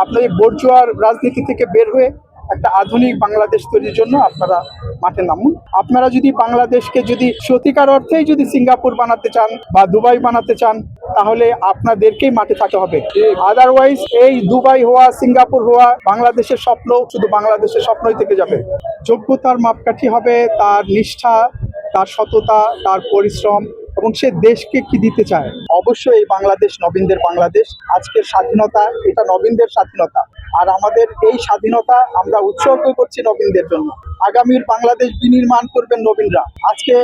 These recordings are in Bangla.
আপনাদের বর্জুয়ার রাজনীতি থেকে বের হয়ে একটা আধুনিক বাংলাদেশ তৈরির জন্য আপনারা মাঠে নামুন। আপনারা যদি বাংলাদেশকে যদি সত্যিকার অর্থেই যদি সিঙ্গাপুর বানাতে চান বা দুবাই বানাতে চান, তাহলে আপনাদেরকেই মাঠে থাকতে হবে। আদারওয়াইজ এই দুবাই হওয়া, সিঙ্গাপুর হওয়া বাংলাদেশের স্বপ্ন শুধু বাংলাদেশের স্বপ্নই থেকে যাবে। যোগ্যতার মাপকাঠি হবে তার নিষ্ঠা, তার সততা, তার পরিশ্রম এবং সে দেশকে কি দিতে চায়। অবশ্যই এই বাংলাদেশ, নবীনদের বাংলাদেশ। আজকের স্বাধীনতা, এটা নবীনদের স্বাধীনতা। আর আমাদের এই স্বাধীনতা আমরা উৎসর্গ করছি নবীনদের জন্য। আগামীর বাংলাদেশ বিনির্মাণ করবেন নবীনরা। আজকে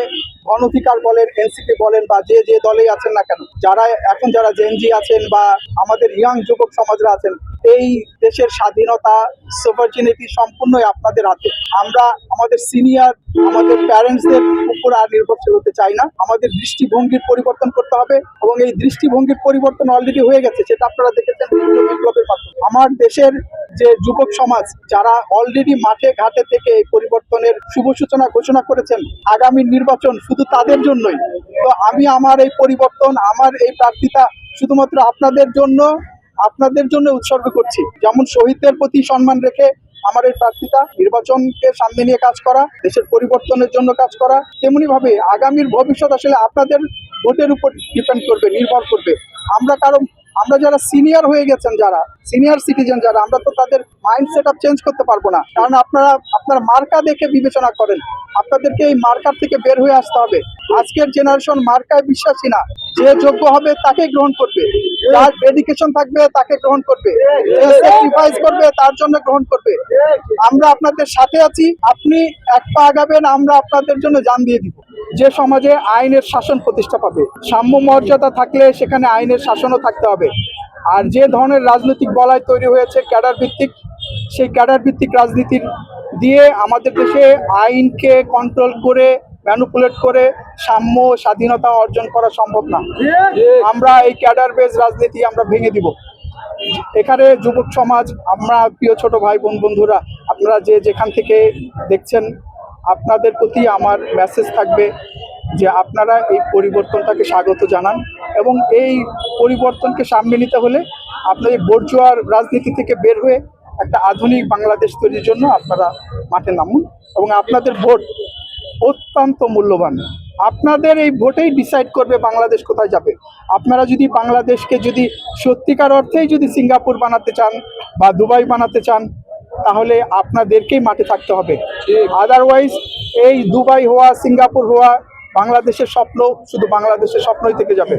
গণধিকার বলেন, এনসিপি বলেন, বা যে যে দলেই আছেন না কেন, যারা এখন যারা জেনজি আছেন বা আমাদের ইয়াং যুবক সমাজরা আছেন, এই দেশের স্বাধীনতা সোভার্জিনিটি সম্পূর্ণই আপনাদের হাতে। আমরা আমাদের সিনিয়র আমাদের প্যারেন্টসদের উপর আর নির্ভরশীল হতে চাই না। আমাদের দৃষ্টিভঙ্গির পরিবর্তন করতে হবে এবং এই দৃষ্টিভঙ্গির পরিবর্তন অলরেডি হয়ে গেছে, সেটা আপনারা দেখেছেন বিপ্লবের মাধ্যমে। আমার দেশের যে যুবক সমাজ, যারা অলরেডি মাঠে, ঘাটে থেকে এই পরিবর্তনের শুভ সূচনা ঘোষণা করেছেন, আগামী নির্বাচন শুধু তাদের জন্যই। তো আমি আমার এই পরিবর্তন, আমার এই প্রার্থিতা শুধুমাত্র আপনাদের জন্য আপনাদের জন্য উৎসর্গ করছি। যেমন শহীদদের প্রতি সম্মান রেখে আমার এই প্রার্থিতা, নির্বাচনকে সামনে নিয়ে কাজ করা, দেশের পরিবর্তনের জন্য কাজ করা তেমনি ভাবে আগামীর ভবিষ্যৎ আসলে আপনাদের ভোটের উপর ডিপেন্ড করবে, নির্ভর করবে। আমরা কারণ, আমরা যারা সিনিয়র হয়ে গেছেন যারা সিনিয়র সিটিজেন যারা, আমরা তো তাদের মাইন্ড সেট আপ চেঞ্জ করতে পারব না। কারণ আপনারা, আপনার মার্কা দেখে বিবেচনা করেন। আপনাদেরকে এই মার্কার থেকে বের হয়ে আসতে হবে। আজকের জেনারেশন মার্কায় বিশ্বাসী না। যে যোগ্য হবে তাকে গ্রহণ করবে। যার ডেডিকেশন থাকবে, তাকে গ্রহণ করবে। স্যাক্রিফাইস করবে, তার জন্য গ্রহণ করবে। আমরা আপনাদের সাথে আছি। আপনি এক পা আগাবেন, আমরা আপনাদের জন্য জান দিয়ে দিব। যে সমাজে আইনের শাসন প্রতিষ্ঠা পাবে, সাম্য মর্যাদা থাকলে সেখানে আইনের শাসনও থাকতে হবে। আর যে ধরনের রাজনৈতিক বলয় তৈরি হয়েছে ক্যাডার ভিত্তিক সেই ক্যাডার ভিত্তিক রাজনীতির দিয়ে আমাদের দেশে আইনকে কন্ট্রোল করে ম্যানুপুলেট করে সাম্য, স্বাধীনতা অর্জন করা সম্ভব না। আমরা এই ক্যাডার বেস রাজনীতি আমরা ভেঙে দিব। এখানে যুবক সমাজ, আমরা প্রিয় ছোট ভাই বোন বন্ধুরা, আপনারা যে যেখান থেকে দেখছেন আপনাদের প্রতি আমার মেসেজ থাকবে যে আপনারা এই পরিবর্তনটাকে স্বাগত জানান এবং এই পরিবর্তনকে সামনে নিতে হলে আপনাদের বর্জুয়ার রাজনীতি থেকে বের হয়ে একটা আধুনিক বাংলাদেশ তৈরির জন্য আপনারা মাঠে নামুন এবং আপনাদের ভোট অত্যন্ত মূল্যবান। আপনাদের এই ভোটেই ডিসাইড করবে বাংলাদেশ কোথায় যাবে। আপনারা যদি বাংলাদেশকে যদি সত্যিকার অর্থেই যদি সিঙ্গাপুর বানাতে চান বা দুবাই বানাতে চান তাহলে আপনাদেরকেই মাঠে থাকতে হবে। আদারওয়াইজ এই দুবাই হওয়া, সিঙ্গাপুর হওয়া বাংলাদেশের স্বপ্ন শুধু বাংলাদেশের স্বপ্নই থেকে যাবে।